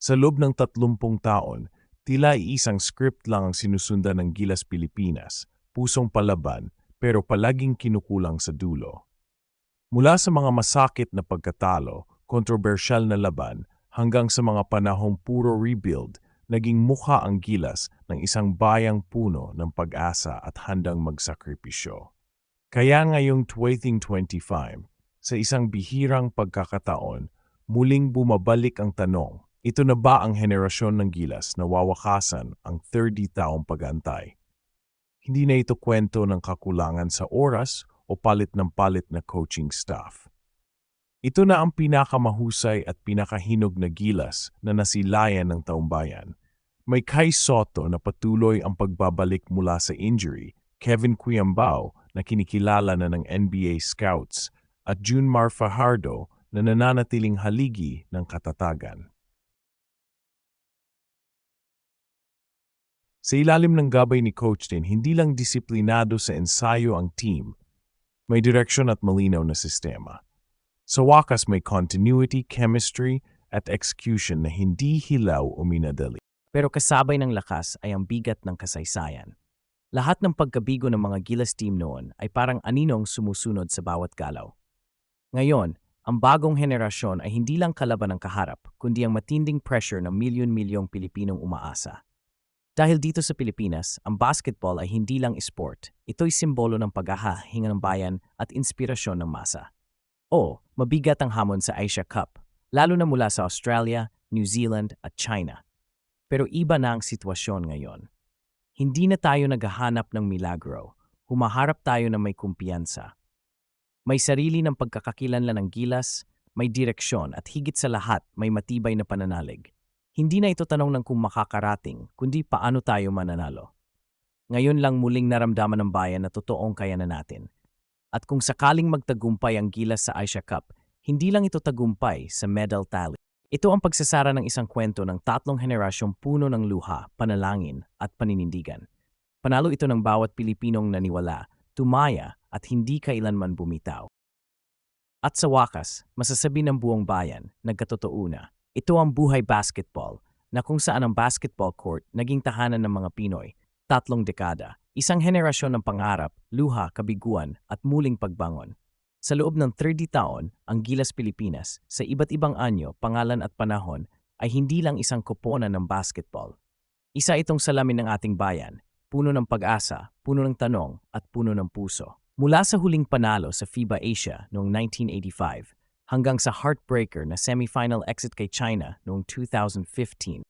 Sa loob ng 30 taon, tila isang script lang ang sinusundan ng Gilas Pilipinas, pusong palaban pero palaging kinukulang sa dulo. Mula sa mga masakit na pagkatalo, kontrobersyal na laban, hanggang sa mga panahong puro rebuild, naging mukha ang gilas ng isang bayang puno ng pag-asa at handang magsakripisyo. Kaya ngayong 2025, sa isang bihirang pagkakataon, muling bumabalik ang tanong, ito na ba ang henerasyon ng gilas na wawakasan ang 30 taong pag-antay? Hindi na ito kwento ng kakulangan sa oras o palit ng palit na coaching staff. Ito na ang pinakamahusay at pinakahinog na gilas na nasilayan ng taumbayan. May Kai Soto na patuloy ang pagbabalik mula sa injury, Kevin Cuyambao na kinikilala na ng NBA scouts, at Junmar Fajardo na nananatiling haligi ng katatagan. Sa ilalim ng gabay ni Coach din, hindi lang disiplinado sa ensayo ang team, may direksyon at malinaw na sistema. Sa wakas may continuity, chemistry, at execution na hindi hilaw o minadali. Pero kasabay ng lakas ay ang bigat ng kasaysayan. Lahat ng pagkabigo ng mga Gilas team noon ay parang aninong sumusunod sa bawat galaw. Ngayon, ang bagong henerasyon ay hindi lang kalaban ng kaharap, kundi ang matinding pressure ng milyon-milyong Pilipinong umaasa. Dahil dito sa Pilipinas, ang basketball ay hindi lang sport. Ito'y simbolo ng paghahahinga ng bayan at inspirasyon ng masa. O, mabigat ang hamon sa Asia Cup, lalo na mula sa Australia, New Zealand at China. Pero iba na ang sitwasyon ngayon. Hindi na tayo naghahanap ng milagro. Humaharap tayo na may kumpiyansa. May sarili ng pagkakakilanlan ng gilas, may direksyon at higit sa lahat may matibay na pananalig. Hindi na ito tanong ng kung makakarating, kundi paano tayo mananalo. Ngayon lang muling naramdaman ng bayan na totoong kaya na natin. At kung sakaling magtagumpay ang gilas sa Asia Cup, hindi lang ito tagumpay sa medal tally. Ito ang pagsasara ng isang kwento ng tatlong henerasyong puno ng luha, panalangin at paninindigan. Panalo ito ng bawat Pilipinong naniwala, tumaya at hindi kailanman bumitaw. At sa wakas, masasabi ng buong bayan, nagkatotoo na. Ito ang buhay basketball, na kung saan ang basketball court naging tahanan ng mga Pinoy, tatlong dekada, isang henerasyon ng pangarap, luha, kabiguan at muling pagbangon. Sa loob ng 30 taon, ang Gilas Pilipinas, sa iba't ibang anyo, pangalan at panahon, ay hindi lang isang koponan ng basketball. Isa itong salamin ng ating bayan, puno ng pag-asa, puno ng tanong at puno ng puso. Mula sa huling panalo sa FIBA Asia noong 1985 hanggang sa heartbreaker na semifinal exit kay China noong 2015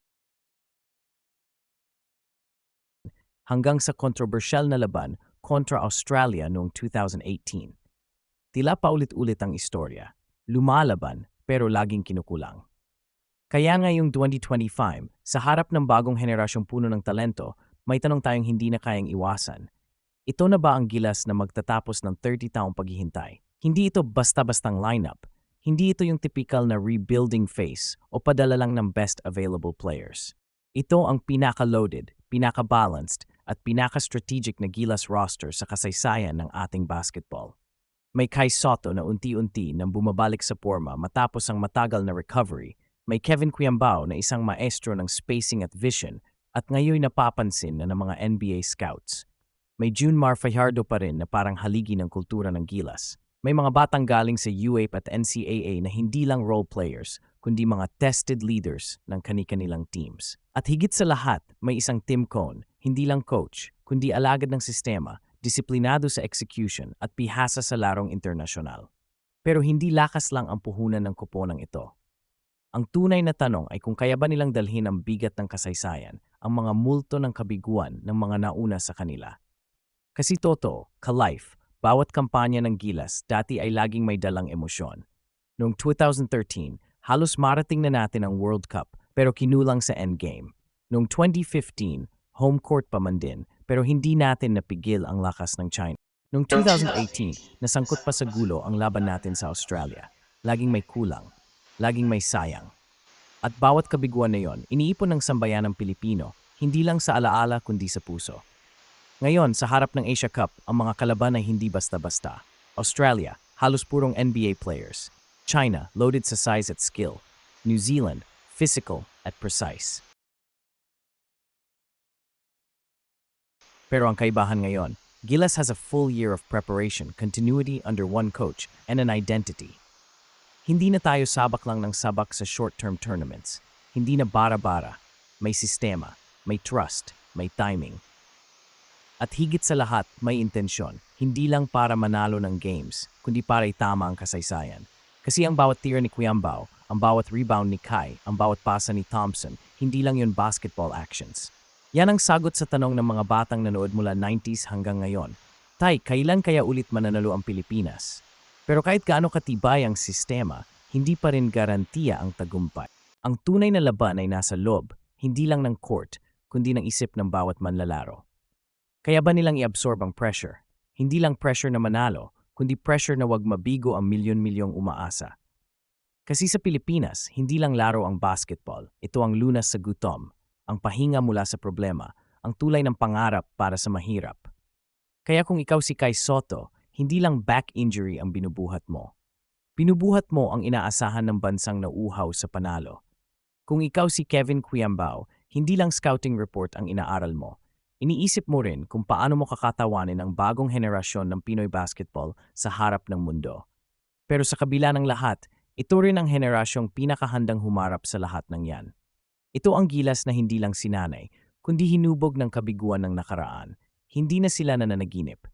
hanggang sa kontrobersyal na laban kontra Australia noong 2018. Tila paulit-ulit ang istorya, lumalaban pero laging kinukulang. Kaya ngayong 2025, sa harap ng bagong henerasyong puno ng talento, may tanong tayong hindi na kayang iwasan. Ito na ba ang gilas na magtatapos ng 30 taong paghihintay? Hindi ito basta-bastang lineup. Hindi ito yung typical na rebuilding phase o padala lang ng best available players. Ito ang pinaka-loaded, pinaka-balanced, at pinaka-strategic na gilas roster sa kasaysayan ng ating basketball. May Kai Soto na unti-unti nang bumabalik sa forma matapos ang matagal na recovery. May Kevin Cuyambao na isang maestro ng spacing at vision at ngayon napapansin na ng mga NBA scouts. May Junmar Fajardo pa rin na parang haligi ng kultura ng gilas. May mga batang galing sa UAP at NCAA na hindi lang role players, kundi mga tested leaders ng kani-kanilang teams. At higit sa lahat, may isang Tim Cone, hindi lang coach, kundi alagad ng sistema, disiplinado sa execution at pihasa sa larong internasyonal. Pero hindi lakas lang ang puhunan ng kuponang ito. Ang tunay na tanong ay kung kaya ba nilang dalhin ang bigat ng kasaysayan, ang mga multo ng kabiguan ng mga nauna sa kanila. Kasi totoo, ka-life, bawat kampanya ng Gilas dati ay laging may dalang emosyon. Noong 2013, halos marating na natin ang World Cup pero kinulang sa endgame. Noong 2015, home court pa man din pero hindi natin napigil ang lakas ng China. Noong 2018, nasangkot pa sa gulo ang laban natin sa Australia. Laging may kulang, laging may sayang. At bawat kabiguan na yon, iniipon ng sambayan ng Pilipino, hindi lang sa alaala kundi sa puso. Ngayon, sa harap ng Asia Cup, ang mga kalaban ay hindi basta-basta. Australia, halos purong NBA players. China, loaded sa size at skill. New Zealand, physical at precise. Pero ang kaibahan ngayon, Gilas has a full year of preparation, continuity under one coach, and an identity. Hindi na tayo sabak lang ng sabak sa short-term tournaments. Hindi na bara-bara. May sistema, may trust, may timing. At higit sa lahat, may intensyon. Hindi lang para manalo ng games, kundi para itama ang kasaysayan. Kasi ang bawat tira ni Kuyambao, ang bawat rebound ni Kai, ang bawat pasa ni Thompson, hindi lang yun basketball actions. Yan ang sagot sa tanong ng mga batang nanood mula 90s hanggang ngayon. Tay, kailan kaya ulit mananalo ang Pilipinas? Pero kahit gaano katibay ang sistema, hindi pa rin garantiya ang tagumpay. Ang tunay na laban ay nasa loob, hindi lang ng court, kundi ng isip ng bawat manlalaro. Kaya ba nilang i-absorb ang pressure? Hindi lang pressure na manalo, kundi pressure na wag mabigo ang milyon-milyong umaasa. Kasi sa Pilipinas, hindi lang laro ang basketball, ito ang lunas sa gutom, ang pahinga mula sa problema, ang tulay ng pangarap para sa mahirap. Kaya kung ikaw si Kai Soto, hindi lang back injury ang binubuhat mo. Binubuhat mo ang inaasahan ng bansang nauuhaw sa panalo. Kung ikaw si Kevin Quiambao, hindi lang scouting report ang inaaral mo. Iniisip mo rin kung paano mo kakatawanin ang bagong henerasyon ng Pinoy basketball sa harap ng mundo. Pero sa kabila ng lahat, ito rin ang henerasyong pinakahandang humarap sa lahat ng yan. Ito ang gilas na hindi lang sinanay, kundi hinubog ng kabiguan ng nakaraan. Hindi na sila nananaginip.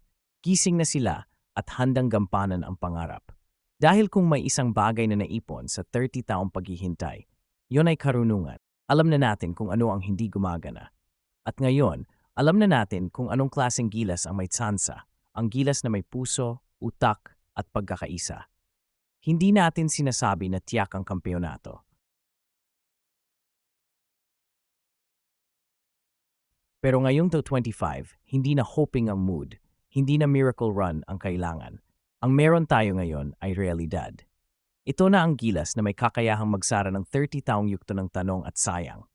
Gising na sila at handang gampanan ang pangarap. Dahil kung may isang bagay na naipon sa 30 taong paghihintay, yon ay karunungan. Alam na natin kung ano ang hindi gumagana. At ngayon, alam na natin kung anong klaseng gilas ang may tsansa, ang gilas na may puso, utak at pagkakaisa. Hindi natin sinasabi na tiyak ang kampeonato. Pero ngayong 25, hindi na hoping ang mood, hindi na miracle run ang kailangan. Ang meron tayo ngayon ay realidad. Ito na ang gilas na may kakayahang magsara ng 30 taong yukto ng tanong at sayang.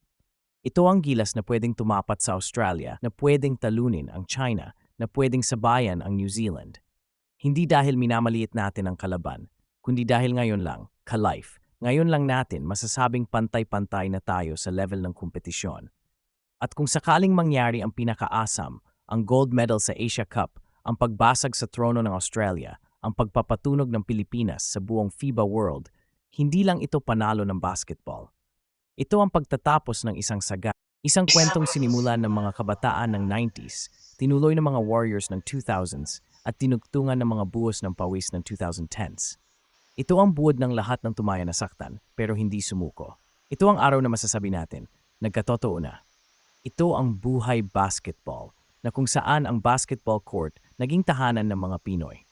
Ito ang gilas na pwedeng tumapat sa Australia, na pwedeng talunin ang China, na pwedeng sabayan ang New Zealand. Hindi dahil minamaliit natin ang kalaban, kundi dahil ngayon lang, ka-life, ngayon lang natin masasabing pantay-pantay na tayo sa level ng kompetisyon. At kung sakaling mangyari ang pinakaasam, ang gold medal sa Asia Cup, ang pagbasag sa trono ng Australia, ang pagpapatunog ng Pilipinas sa buong FIBA World, hindi lang ito panalo ng basketball. Ito ang pagtatapos ng isang saga, isang kwentong sinimulan ng mga kabataan ng 90s, tinuloy ng mga Warriors ng 2000s, at tinugtungan ng mga buhos ng pawis ng 2010s. Ito ang buod ng lahat ng tumaya na saktan, pero hindi sumuko. Ito ang araw na masasabi natin, nagkatotoo na. Ito ang buhay basketball, na kung saan ang basketball court naging tahanan ng mga Pinoy.